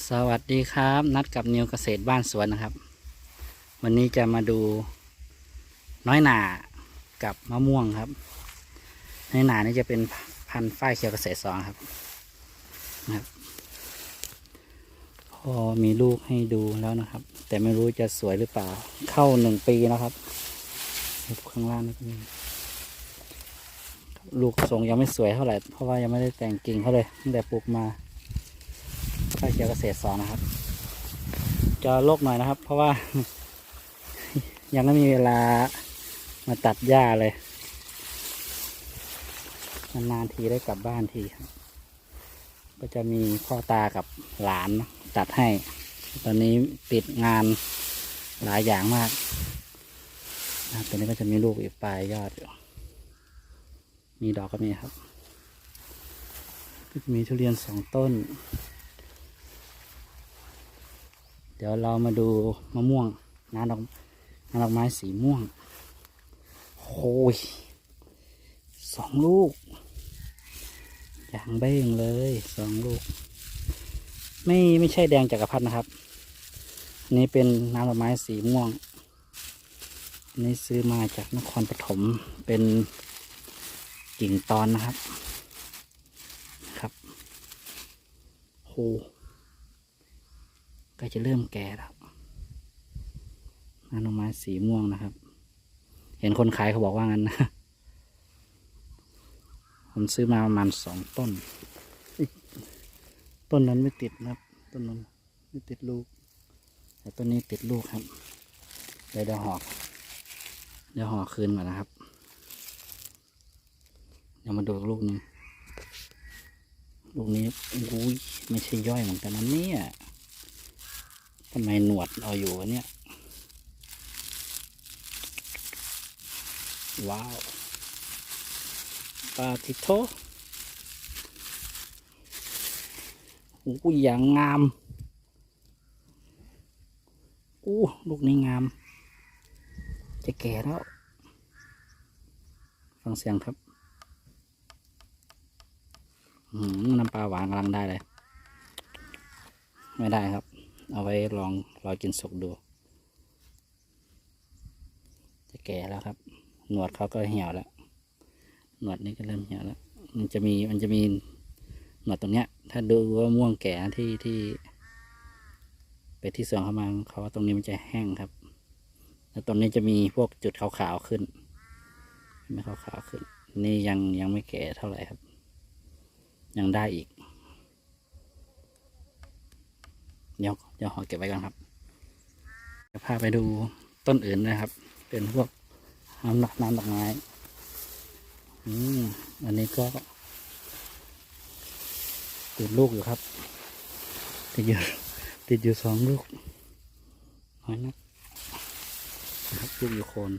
สวัสดีครับ นัดกับนิวเกษตรบ้านสวนนะครับ วันนี้จะมาดูน้อยหนากับมะม่วงครับ น้อยหนานี่จะเป็นพันธุ์ฝ้ายเขียวเกษตรสองครับนะครับ พอมีลูกให้ดูแล้วนะครับ แต่ไม่รู้จะสวยหรือเปล่า เข้าหนึ่งปีแล้วครับข้างล่างนี่ก็มีลูกทรงยังไม่สวยเท่าไหร่เพราะว่ายังไม่ได้แต่งกิ่งเขาเลยตั้งแต่ปลูกมา ขียวเกษตรสองนะครับ จะโลกหน่อยนะครับ เพราะว่า ยังไม่มีเวลามาตัดหญ้าเลยนานๆทีได้กลับบ้านทีครับ ก็จะมีพ่อตากับหลานตัดให้ ตอนนี้ติดงานหลายอย่างมากนะตัวนี้ก็จะมีลูกอีกปลายยอดอยู่มีดอกก็มีครับก็จะมีทุเรียนสองต้น ดี๋ยวเรามาดูมะม่วงน้ำดอกน้ำดอกไม้สีม่วงโอ้ยสองลูก อย่างเบ้งเลยสองลูก ไม่ไม่ใช่แดงจักรพรรดินะครับอันนี้เป็นน้ำดอกไม้สีม่วงอันนี้ซื้อมาจากนครปฐมเป็นกิ่งตอนนะครับครับโห ก็จะเริ่มแก่แล้วน้ำดอกไม้สีม่วงนะครับ เห็นคนขายเขาบอกว่างั้นนะผมซื้อมาประมาณสองต้น ต้นนั้นไม่ติดนะครับ ต้นนั้นไม่ติดลูก แต่ต้นนี้ติดลูกครับ เดี๋ยวเดี๋ยวหอก เดี๋ยวหอกคืนมานนะครับ เดี๋ยวมาดูลูกนึงลูกนี้อุ้ยไม่ใช่ย่อยเหมือนกันนะเนี่ย ทำไมหนวดเอาอยู่วะเนี่ย ว้าวปลาติโทโอ้ยอย่างงามอู้ลูกนี้งาม จะแก่แล้ว ฟังเสียงครับอืมน้ำปลาหวานกำลังได้เลย ไม่ได้ครับ เอาไว้ลองรอกินสุกดู จะแก่แล้วครับ หนวดเขาก็เหี่ยวแล้ว หนวดนี้ก็เริ่มเหี่ยวแล้ว มันจะมีมันจะมีหนวดตรงเนี้ย ถ้าดูว่าม่วงแก่ที่ที่ไปที่สวนเขามาเขาว่าตรงนี้มันจะแห้งครับ แล้วตรงนี้จะมีพวกจุดขาวๆขึ้นไม่ขาวๆขึ้น นี่ยังยังไม่แก่เท่าไหร่ครับ ยังได้อีก เดี๋ยวเดี๋ยวขอเก็บไว้ก่อนครับจะพาไปดูต้นอื่นนะครับ เป็นพวกน้ำดอกน้ำดอกไม้อืมอันนี้ก็ติดลูกอยู่ครับ ติดอยู่ติดอยู่สองลูกน้อยนักนะครับลูกอยู่โคน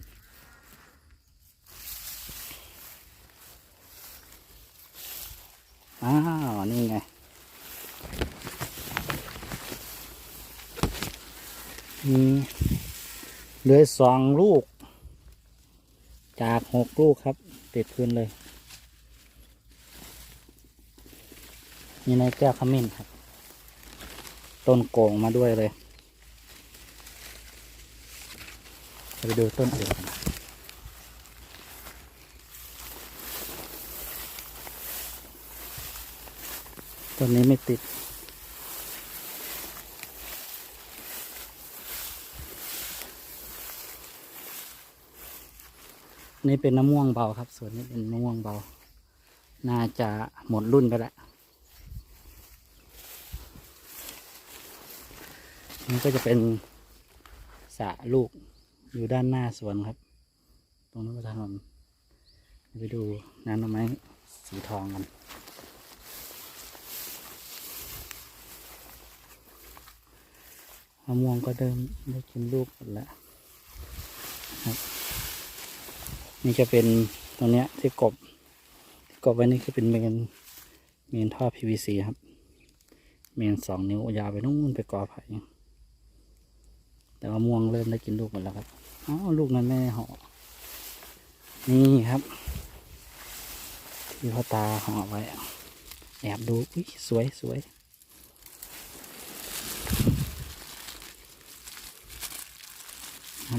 อ้าวนี่ไง เหลือสองลูก จากหกลูกครับ ติดพื้นเลยมีในแก้วขมิ้นครับ ต้นโกงมาด้วยเลย ไปดูต้นอื่นกันต้นนี้ไม่ติด นี่เป็นน้ำม่วงเบาครับ ส่วนนี้เป็นมะม่วงเบา น่าจะหมดรุ่นไปแล้วนี่ก็จะเป็นสระลูกอยู่ด้านหน้าสวนครับ ตรงนั้นก็ถนนไปดูน้ำดอกไม้สีทองกันมะม่วงก็เริ่มได้กินลูกหมดแล้วครับ นี่จะเป็นตรงเนี้ยที่กบกบไว้นี่คือเป็นเมนเมนท่อ PVC ครับ เมนสองนิ้วยาวไปนู่นไปกอไผ่แต่ว่าม่วงเริ่มได้กินลูกหมดแล้วครับอ้าวลูกนั้นแม่ห่อนี่ครับ ที่พ่อตาห่อไว้ แอบดูอุ้ยสวยสวย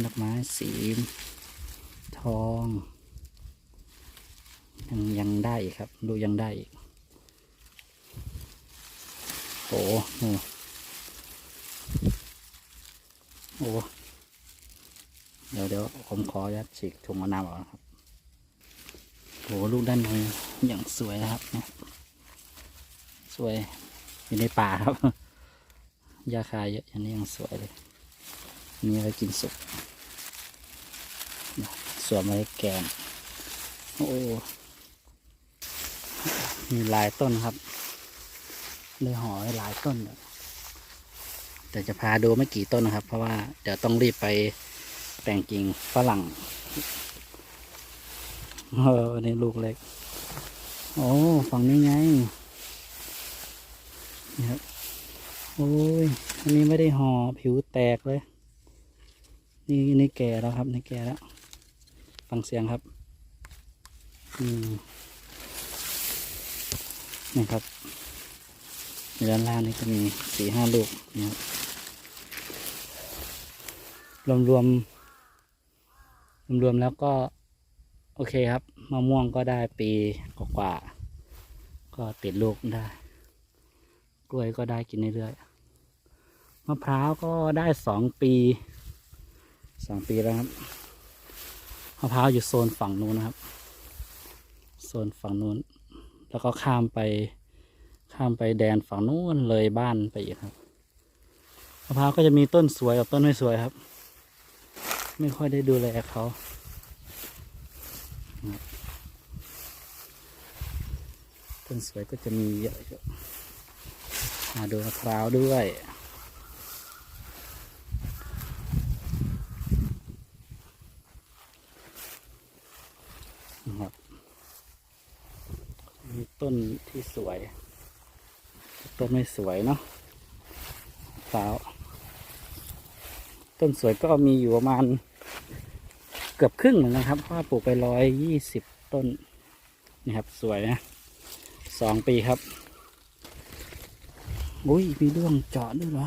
ดอกไม้สี อง ยังยังได้อีกครับ ดูยังได้อีกโอ้โหโอ้เดี๋ยวเดี๋ยวผมขอยัดฉีกถุงมะนาวออกนะครับโอ้ลูกด้านในอย่างสวยนะครับเนี่ยสวยอยู่ในป่าครับยาคายเยอะอย่างนี้ยังสวยเลยนนี่ไว้กินสุก สวมไว้แกงโอ้มีหลายต้นครับเลยหอไว้หลายต้นเลยแต่จะพาดูไม่กี่ต้นนะครับ เพราะว่าเดี๋ยวต้องรีบไปแต่งกิ่งฝรั่งเอออันนี้ลูกเล็ก โอ้ฝั่งนี้ไงนี่ครับโอ้ย อันนี้ไม่ได้ห่อผิวแตกเลย นี่นี่แก่แล้วครับ นี่แก่แล้ว ฟังเสียงครับ อืมนี่ครับด้านล่างนี่ก็มีสี่ห้าลูกนะครับรวมรวมรวมรวมๆแล้วก็ โอเคครับมะม่วงก็ได้ปีกว่า ก็ติดลูกได้ กล้วยก็ได้กินเรื่อยๆมะพร้าวก็ได้สองปีสองปีแล้วครับะพร้าวอยู่โซนฝั่งนู้นนะครับ โซนฝั่งนู้น แล้วก็ข้ามไป ข้ามไปแดนฝั่งนู้นเลยบ้านไปอีกครับมะพร้าวก็จะมีต้นสวยกับต้นไม่สวยครับ ไม่ค่อยได้ดูแลเขา ต้นสวยก็จะมีเยอะอยู่มาดูมะพร้าวด้วยนะครับ มีต้นที่สวย ต้นไม่สวยเนาะมะพร้าว ต้นสวยก็มีอยู่ประมาณ เกือบครึ่งเหมือนกันครับ เพราะว่าปลูกไปร้อยยี่สิบต้นนี่ครับสวยนะสองปีครับอุ้ยมีด้วงเจาะด้วยเหรอ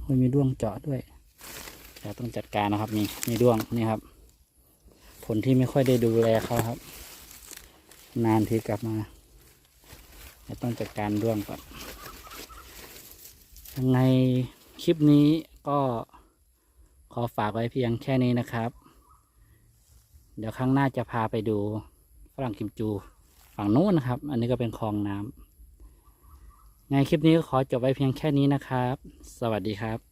โอ้ยมีด้วงเจาะด้วยเดี๋ยวต้องจัดการนะครับ มีมีด้วงนี่ครับ ผลที่ไม่ค่อยได้ดูแลเขาครับ นานทีกลับมาต้องจัดการด้วงก่อนยังไงคลิปนี้ก็ขอฝากไว้เพียงแค่นี้นะครับ เดี๋ยวครั้งหน้าจะพาไปดูฝรั่งกิมจูฝั่งนู้นนะครับ อันนี้ก็เป็นคลองน้ำในคลิปนี้ก็ขอจบไว้เพียงแค่นี้นะครับ สวัสดีครับ